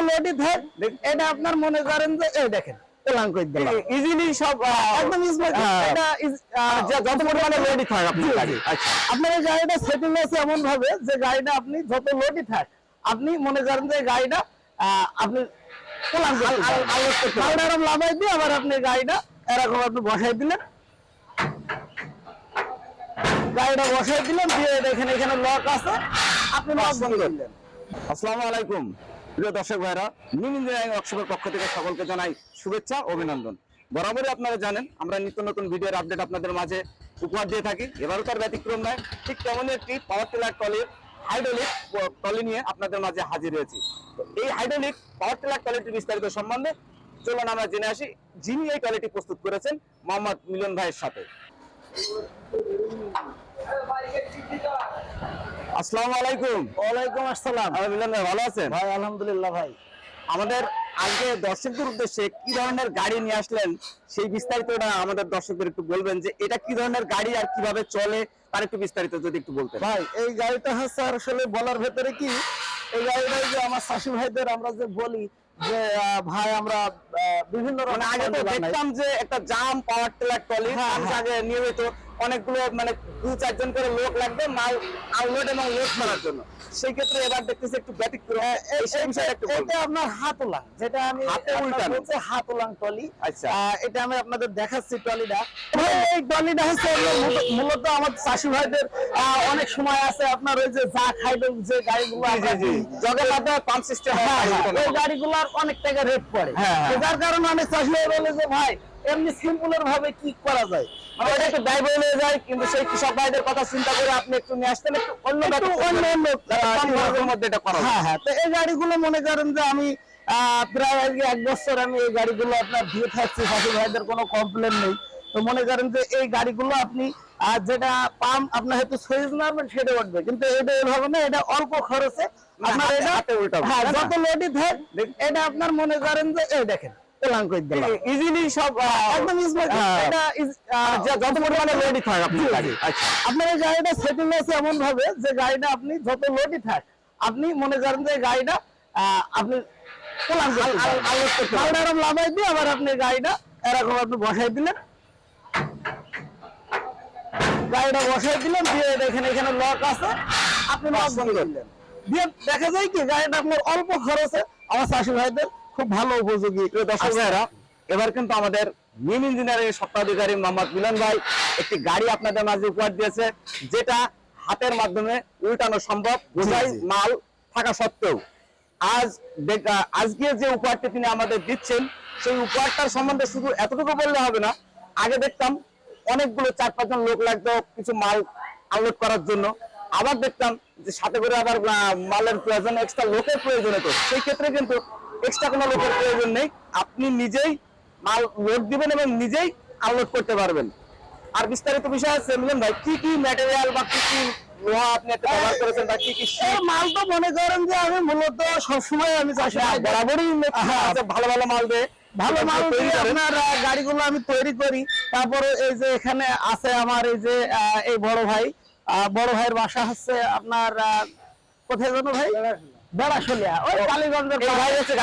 লোডই থাক এটা আপনার মনে করেন যে এই দেখেন ইজিলি সব একদম। এটা is- আহ, যা- যত পরিমাণে লোডই থাক আপনার গাড়ি আচ্ছা। আপনার গাড়িটা সেটেল আছে এমন ভাবে যে গাড়িটা আপনি যত লোডই থাক আপনি মনে করেন যে গাড়িটা আপনি লাভাই দিয়ে আবার আপনি গাড়িটা এরকম আপনি বসাই দিলেন। গাড়িটা বসাই দিলেন দিয়ে দেখেন এখানে লক আছে আপনি লক দিয়ে দিলেন আসসালামু আলাইকুম। প্রিয় দর্শক ভাইরা নিম ইঞ্জিনিয়ারিং ওয়ার্কশপের পক্ষ থেকে সকলকে জানাই শুভেচ্ছা, অভিনন্দন। বরাবরই আপনারা জানেন, আমরা নিত্য নতুন ভিডিওর আপডেট আপনাদের মাঝে উপহার দিয়ে থাকি। এবারও তার ব্যতিক্রম নয়, ঠিক তেমনই একটি পাওয়ার টিলার টলির হাইড্রোলিক টলি নিয়ে আপনাদের মাঝে হাজির হয়েছি। এই হাইড্রোলিক পাওয়ার টিলার টলিটির বিস্তারিত সম্বন্ধে চলুন আমরা জেনে আসি, যিনি এই টলিটি প্রস্তুত করেছেন, মোহাম্মদ মিলন ভাইয়ের সাথে। আসসালামু আলাইকুম। ওয়ালাইকুম আসসালাম। ভাই ভালো আছেন? ভাই আলহামদুলিল্লাহ ভাই। আমাদের আজকে দর্শকদের উদ্দেশ্যে কি ধরনের গাড়ি নিয়ে আসলেন সেই বিস্তারিতটা আমাদের দর্শকদের একটু বলবেন যে এটা কি ধরনের গাড়ি আর কীভাবে চলে তার একটু বিস্তারিত যদি একটু বলতেন। ভাই এই গাড়িটা হচ্ছে আসলে বলার ভেতরে কি এই গাড়িটা যে আমার শাশু ভাইদের আমরা যে বলি যে ভাই আমরা বিভিন্ন মানে আগে তো দেখতাম যে একটা জাম পাওয়ার টেলার টলি হ্যাঁ, হ্যাঁ। আগে নিয়মিত অনেকগুলো মানে দু চারজন করে লোক লাগবে মাল আনলোড এবং লোড করার জন্য। সেই ক্ষেত্রে এবার দেখতেছি একটু ব্যতিক্রম। একটু এটা আপনার হাত উলাং যেটা আমি হাতে উল্টানো। বলছি হাত উলাং টলি আচ্ছা। এটা আমি আপনাদের দেখাচ্ছি টলিটা এই টলিটা হচ্ছে মূলত- আমার চাষি ভাইদের অনেক সময় আছে আপনার ওই যে যা খাইবে যে গাড়িগুলো জগন্নাথে পাম্প সিস্টেম হ্যাঁ, হ্যাঁ, ওই গাড়িগুলোর অনেক টাকা রেট পড়ে। হ্যাঁ, হ্যাঁ। যার কারণে আমি চাষি ভাই বলে যে ভাই এমনি সিম্পলের ভাবে কি করা যায়? মানে একটু ব্যয় হয়ে যায় কিন্তু সেই কৃষক ভাইদের কথা চিন্তা করে আপনি একটু নিয়ে আসতেন একটু অন্য অন্য অন্য যাতে কম খরচের মধ্যে এটা করা হ্যাঁ হ্যাঁ তো এই গাড়িগুলো মনে করেন যে আমি প্রায় আজকে এক বছর আমি এই গাড়িগুলো আপনার দিয়ে থাকছি শাশু ভাইদের কোনো কমপ্লেন নেই। তো মনে করেন যে এই গাড়িগুলো আপনি যেটা পাম্প আপনার হয়তো সুইচ মারবেন সেটা উঠবে। কিন্তু এটা এভাবে না এটা অল্প খরচে আপনার এটা হ্যাঁ যত লোডই থাক এটা আপনার মনে করেন যে এই দেখেন। কোলাঙ্ক দিলাম ইজিলি সব একদম smooth, হ্যাঁ। এটা is- আহ, যা- যত পরিমাণে লোডই থাক আপনার গাড়ি আচ্ছা আপনার গাড়িটা সেটিং আছে এমন ভাবে যে গাড়িটা আপনি যত লোডই থাক আপনি মনে করেন যে গাড়িটা আপনি এরকম লাভাই দিয়ে আবার আপনি গাড়িটা এরকম আপনি বসাই দিলেন গাড়িটা বসাই দিলেন দিয়ে দেখেন এখানে লক আছে আপনি লক বন্ধ করলেন দিয়ে দেখা যায় কি গাড়িটা আপনার অল্প খরচে আমার চাষি ভাইদের খুব ভালো উপযোগী। দর্শক ভাইরা এবার কিন্তু আমাদের নিম ইঞ্জিনিয়ারিং স্বত্বাধিকারী মোহাম্মদ মিলন ভাই একটি গাড়ি আপনাদের মাঝে উপহার দিয়েছে যেটা হাতের মাধ্যমে উল্টানো সম্ভব বোঝাই মাল থাকা সত্ত্বেও। আজ আজকে যে উপহারটি তিনি আমাদের দিচ্ছেন সেই উপহারটার সম্বন্ধে শুধু এতটুকু বললে হবে না আগে দেখতাম অনেকগুলো চার পাঁচজন লোক লাগতো কিছু মাল আনলোড করার জন্য। আবার দেখতাম যে সাথে করে আবার মালের প্রয়োজন এক্সট্রা লোকের প্রয়োজন হতো। সেই ক্ষেত্রে কিন্তু এক্সট্রা কোনো লোকের প্রয়োজন নেই। আপনি নিজেই মাল লোড দিবেন এবং নিজেই আনলোড করতে পারবেন। আর বিস্তারিত বিষয় আছে মিলন ভাই কি কি ম্যাটেরিয়াল বা কি কি লোহা আপনি একটা ব্যবহার করেছেন বা কি কি মাল তো মনে করেন যে আমি মূলত সবসময় আমি চাষি বরাবরই। ভালো ভালো মাল দিয়ে ভালো মাল দিয়ে আপনার গাড়িগুলো আমি তৈরি করি। তারপরে এই যে এখানে আছে আমার এই যে এই বড় ভাই বড় ভাইয়ের বাসা হচ্ছে আপনার কোথায় জানো ভাই? বেড়াশলিয়া। ওই কালীগঞ্জের ভাই হচ্ছে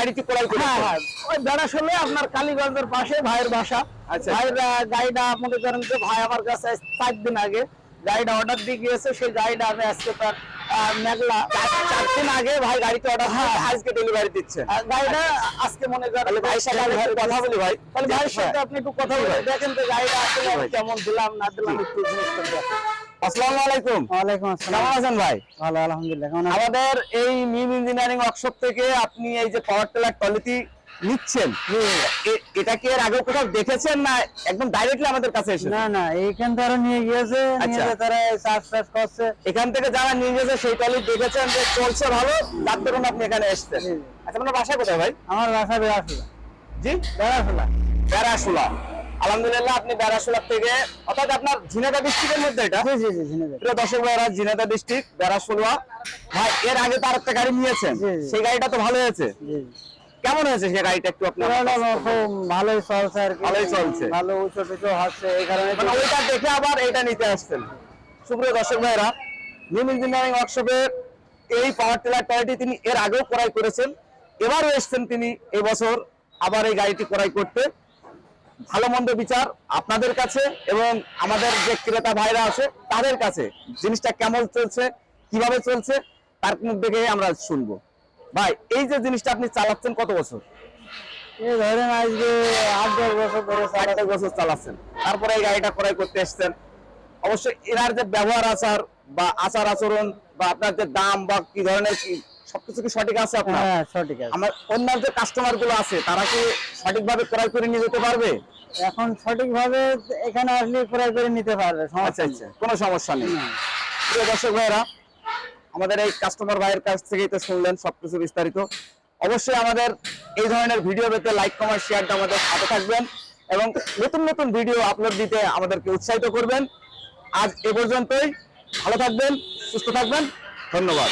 হ্যাঁ হ্যাঁ। ওই বেড়াশলিয়া আপনার কালীগঞ্জের পাশে ভাইয়ের বাসা। আচ্ছা। ভাইয়ের গাড়িটা মনে করেন যে ভাই আমার কাছে চার দিন আগে গাড়িটা অর্ডার দিয়ে গিয়েছে। সেই গাড়িটা আমি আজকে তার মেঘলা চার দিন আগে ভাই গাড়িটি অর্ডার হ্যাঁ। আজকে ডেলিভারি দিচ্ছে। আহ, গাড়িটা আজকে মনে করেন ভাইয়ের সাথে কথা বলি ভাই। তাহলে ভাইয়ের সাথে আপনি একটু কথা বলে দেখেন যে গাড়িটা আসলে কেমন দিলাম না দিলাম একটু জিনিসটা। আসসালামু আলাইকুম। ওয়ালাইকুম কেমন আছেন ভাই? ভালো আলহামদুলিল্লাহ। কেমন আমাদের এই নিউ ইঞ্জিনিয়ারিং ওয়ার্কশপ থেকে আপনি এই যে পাওয়ার টেলার টলিটি নিচ্ছেন। এটা কি এর আগে কোথাও দেখেছেন না একদম ডাইরেক্টলি আমাদের কাছে এসে না না এইখান তারা নিয়ে গিয়েছে নিয়ে আচ্ছা। তারা চার্জ টার্জ করছে। এখান থেকে যারা নিয়ে গেছে সেই টলি দেখেছেন যে চলছে ভালো যার ধরুন আপনি এখানে এসছেন। আচ্ছা আপনার বাসা কোথায় ভাই? আমার বাসা বেড়াশোলা। জি? বেড়াশোলা। বেড়াশুলা। আলহামদুলিল্লাহ আপনি বেড়াশুলা থেকে অর্থাৎ আপনার ঝিনাইদহ ডিস্ট্রিক্টের মধ্যে এটা? জি জি জি ঝিনাইদহ। দর্শক ভাইরা ঝিনাইদহ ডিস্ট্রিক্ট বেড়াশুলা ভাই এর আগে তার একটা গাড়ি নিয়েছেন। সেই গাড়িটা তো ভালো হয়েছে। কেমন হয়েছে সেই গাড়িটা একটু আপনার খুব ভালোই চলছে আর ভালোই চলছে। ভালো উঁচু টুচু হচ্ছে এই কারণে মানে ওইটা দেখে আবার এটা নিতে আসছেন। সুপ্রিয় দর্শক ভাইরা নিম ইঞ্জিনিয়ারিং ওয়ার্কশপের এই পাওয়ার টিলার টয়টি তিনি এর আগেও ক্রয় করেছেন। এবারও এসছেন তিনি এবছর আবার এই গাড়িটি ক্রয় করতে। ভালো মন্দ বিচার আপনাদের কাছে এবং আমাদের যে ক্রেতা ভাইরা আছে তাদের কাছে জিনিসটা কেমন চলছে কীভাবে চলছে তার মুখ দেখে আমরা শুনব। ভাই এই যে জিনিসটা আপনি চালাচ্ছেন কত বছর? ধরেন আজকে আট দশ বছর ধরে ষাট বছর চালাচ্ছেন। তারপরে এই গাড়িটা ক্রয় করতে এসছেন। অবশ্যই এনার যে ব্যবহার আচার বা আচার আচরণ বা আপনার যে দাম বা কি ধরনের কি সবকিছু কি সঠিক আছে আপনার? হ্যাঁ সঠিক আছে। আমার অন্যান্য যে কাস্টমারগুলো আছে তারা কি সঠিকভাবে ক্রয় করে নিয়ে যেতে পারবে? এখন সঠিকভাবে এখানে আসলে ক্রয় করে নিতে পারবে আচ্ছা আচ্ছা কোনো সমস্যা নেই। প্রিয় দর্শক ভাইয়েরা আমাদের এই কাস্টমার ভাইয়ের কাছ থেকেই তো শুনলেন সবকিছু বিস্তারিত। অবশ্যই আমাদের এই ধরনের ভিডিও পেতে লাইক কমেন্ট শেয়ারটা আমাদের সাথে থাকবেন এবং নতুন নতুন ভিডিও আপলোড দিতে আমাদেরকে উৎসাহিত করবেন। আজ এ পর্যন্তই। ভালো থাকবেন সুস্থ থাকবেন। ধন্যবাদ।